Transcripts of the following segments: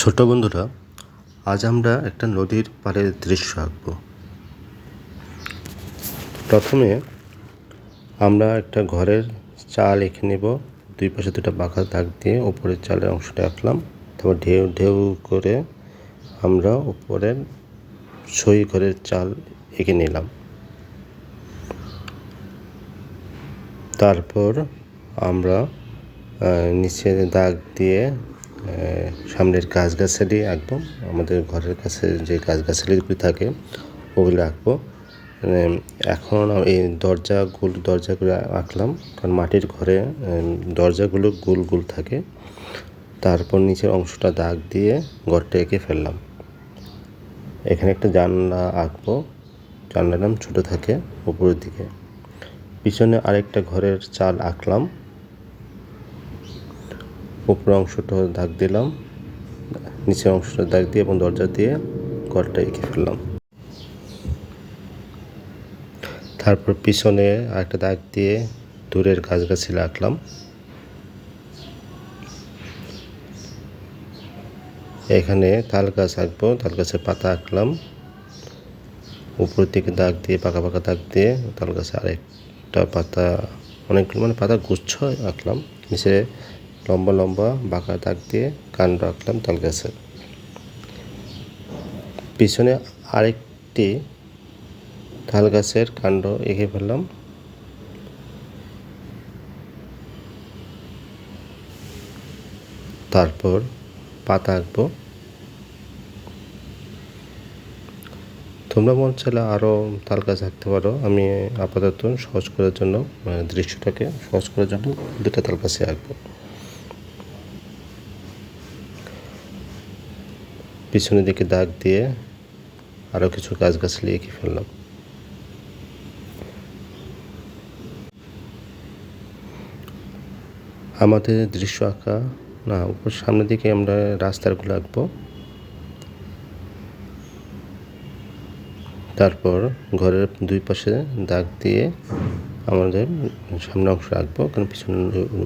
ছোট বন্ধুরা, আজ আমরা একটা নদীর পাড়ের দৃশ্য আঁকব। প্রথমে আমরা একটা ঘরের চাল এঁকে নেব। দুই পাশে দুটো বাঁকা দাগ দিয়ে উপরের চালের অংশটা আঁকলাম। তারপর ঢেউ ঢেউ করে আমরা উপরের সই ঘরের চাল এঁকে নিলাম। তারপর আমরা নিচে দাগ দিয়ে সামনের গাছগাছালি আঁকবো। আমাদের ঘরের কাছে যে গাছগাছালিগুলি থাকে, ওগুলো আঁকবো। এখন এই দরজা দরজাগুলো দরজাগুলো আঁকলাম। কারণ মাটির ঘরে দরজাগুলো গোল গোল থাকে। তারপর নিচের অংশটা দাগ দিয়ে ঘরটা এঁকে ফেললাম। এখানে একটা জানলা আঁকবো। জানলার নাম ছোটো থাকে, উপরের দিকে। পিছনে আরেকটা ঘরের চাল আঁকলাম। উপরের অংশটা দাগ দিলাম, নিচের অংশটা দাগ দিয়ে এবং দরজা দিয়ে ঘরটা এঁকে ফেললাম। তারপর পিছনে আরেকটা দাগ দিয়ে দূরের গাছগাছালি আঁকলাম। এখানে তাল গাছ আঁকবো, তাল গাছের পাতা আঁকলাম। উপর থেকে দাগ দিয়ে, পাকা পাকা দাগ দিয়ে তাল গাছে আরেকটা পাতা, অনেকগুলো মানে পাতা গুচ্ছ আঁকলাম। নিচে লম্বা লম্বা বাঁকা দাগ দিয়ে কাণ্ড আঁকলাম তাল গাছের পিছনে আরেকটি তাল গাছের কাণ্ড এঁকে ফেললাম। তারপর পাতা আঁকবো। তোমরা মন চাইলে আরও তাল গাছ আঁকতে পারো। আমি আপাতত সহজ করার জন্য মানে দৃশ্যটাকে সহজ করার জন্য দুটো তাল গাছে আঁকবো। পিছনের দিকে দাগ দিয়ে আরও কিছু গাছগাছালি এঁকে ফেললাম। আমাদের দৃশ্য আঁকা, না, উপর সামনের দিকে আমরা রাস্তাগুলো আঁকবো। তারপর ঘরের দুই পাশে দাগ দিয়ে আমাদের সামনে অংশ আঁকবো কারণ পিছনে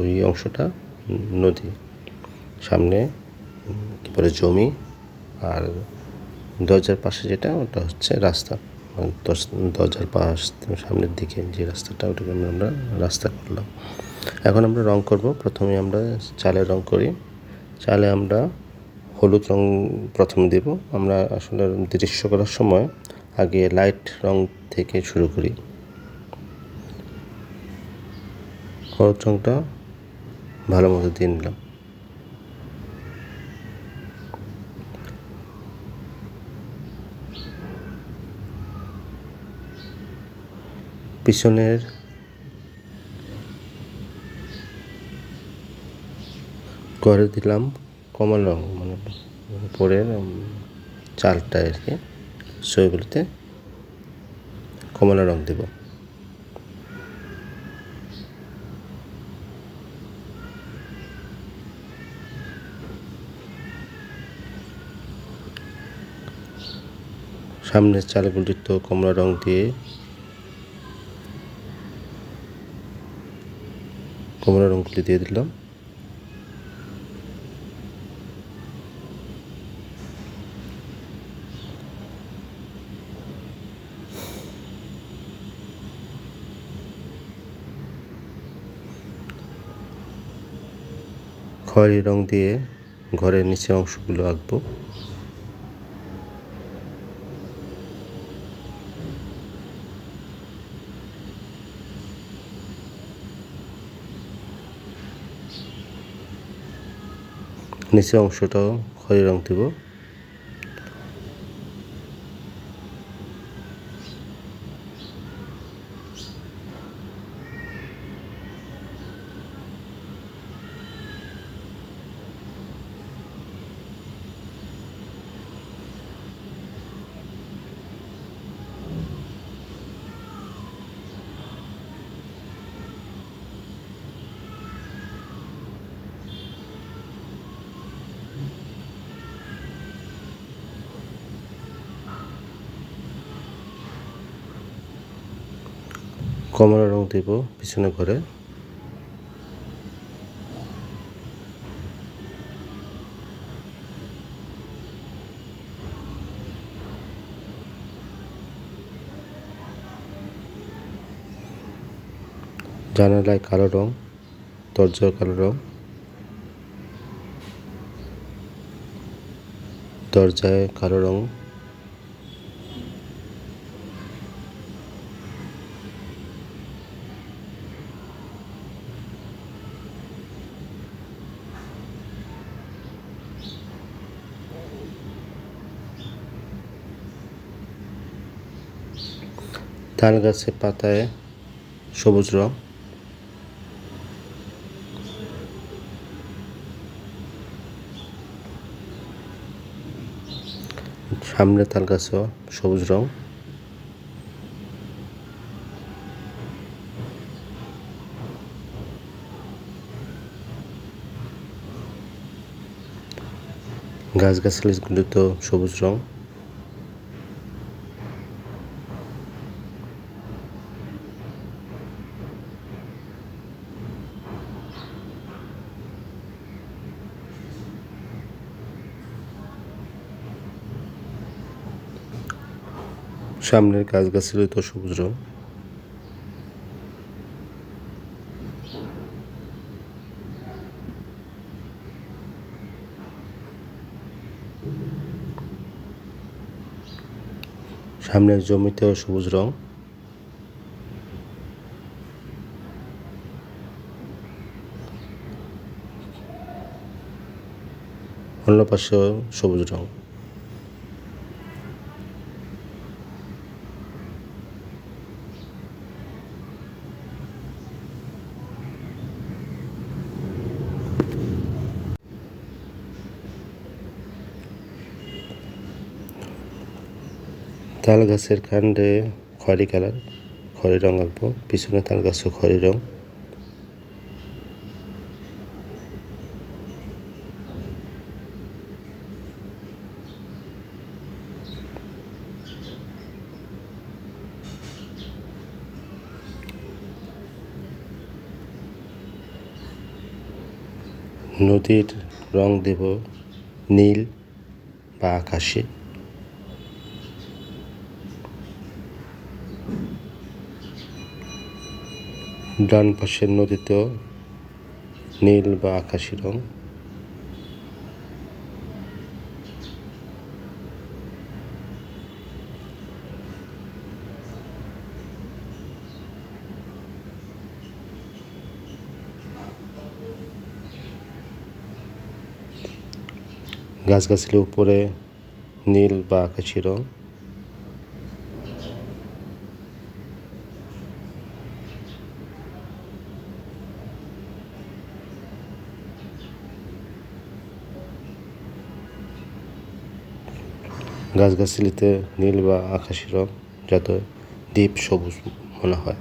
ওই অংশটা নদী। সামনে কী বলে, জমি। আর দরজার পাশে যেটা, ওটা হচ্ছে রাস্তা। মানে দরজার পাশ, সামনের দিকে যে রাস্তাটা, ওটাকে আমরা রাস্তা করলাম। এখন আমরা রং করব। প্রথমে আমরা চালে রং করি। চালে আমরা হলুদ রং প্রথমে দেব। আমরা আসলে দৃশ্য করার সময় আগে লাইট রং থেকে শুরু করি। হলুদ রংটা ভালো মতো দিয়ে নিলাম। পিছনের করে দিলাম কমলা রং মানে উপরের চালটা আর কি, সইগুলিতে কমলা রং দেব। সামনের চালগুলি তো কমলা রং দিয়ে কমলা রঙগুলি দিয়ে দিলাম। খয়েরি রং দিয়ে ঘরের নিচে অংশগুলো আঁকবো। নিচে অংশটাও খয়েরি রং দেব। কমলা রং দিব পিছনে ঘরে। জানালায় কালো রং দরজার কালো রং দরজায় কালো রং। তাল গাছের পাতায় সবুজ রং। সামনে তাল গাছও সবুজ রং। গাছগাছালিগুলিতেও সবুজ রং। সামনের গাছগাছালিতেও সবুজ রং। সামনের জমিতেও সবুজ রং। অন্য পাশেও সবুজ রং। তাল গাছের কাণ্ডে খয়েরি কালার খয়েরি রং আঁকবো পিছনে তাল গাছও খয়েরি রং। নদীর রং দেব নীল বা আকাশে। ডান পাশের নদীতেও নীল বা আকাশি রং। গাছগাছালির উপরে নীল বা আকাশি রং। গাছগাছালিতে নীল বা আকাশি রং যাতে দ্বীপ সবুজ মনে হয়।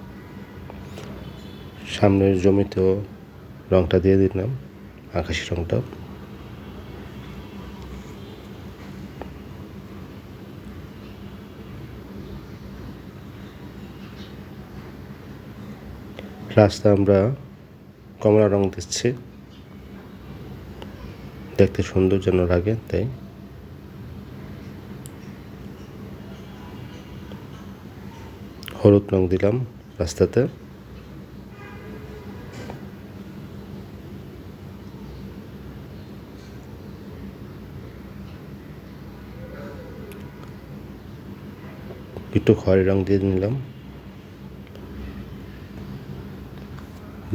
সামনের জমিতেও রংটা দিয়ে দিলাম, আকাশি রংটা। রাস্তা আমরা কমলা রং দিচ্ছি। দেখতে সুন্দর যেন লাগে, তাই। হলুদ রং দিলাম রাস্তাতে। একটু খয়েরি রং দিয়ে নিলাম।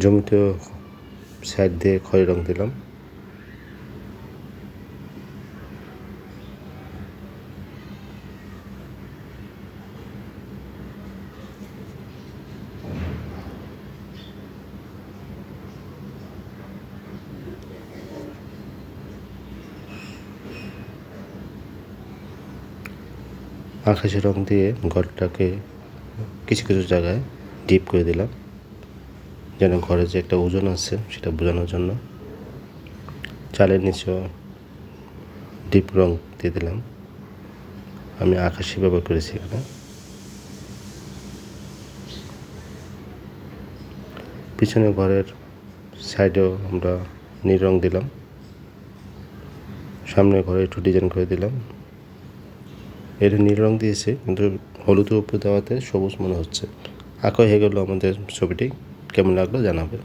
জমিতে সাইড দিয়ে খয়েরি রং দিলাম। আকাশি রং দিয়ে ঘরটাকে কিছু কিছু জায়গায় ডিপ করে দিলাম, যেন ঘরে যে একটা ওজন আছে সেটা বোঝানোর জন্য। চালের নিচেও ডিপ রং দিয়ে দিলাম। আমি আকাশি ব্যবহার করেছি এখানে। পিছনে ঘরের সাইডেও আমরা নীল রং দিলাম। সামনে ঘরে একটু ডিজাইন করে দিলাম। এটা নীল রং দিয়েছে, কিন্তু হলুদের উপর দেওয়াতে সবুজ মনে হচ্ছে। আঁকা হয়ে গেল আমাদের ছবিটি। কেমন লাগল জানাবে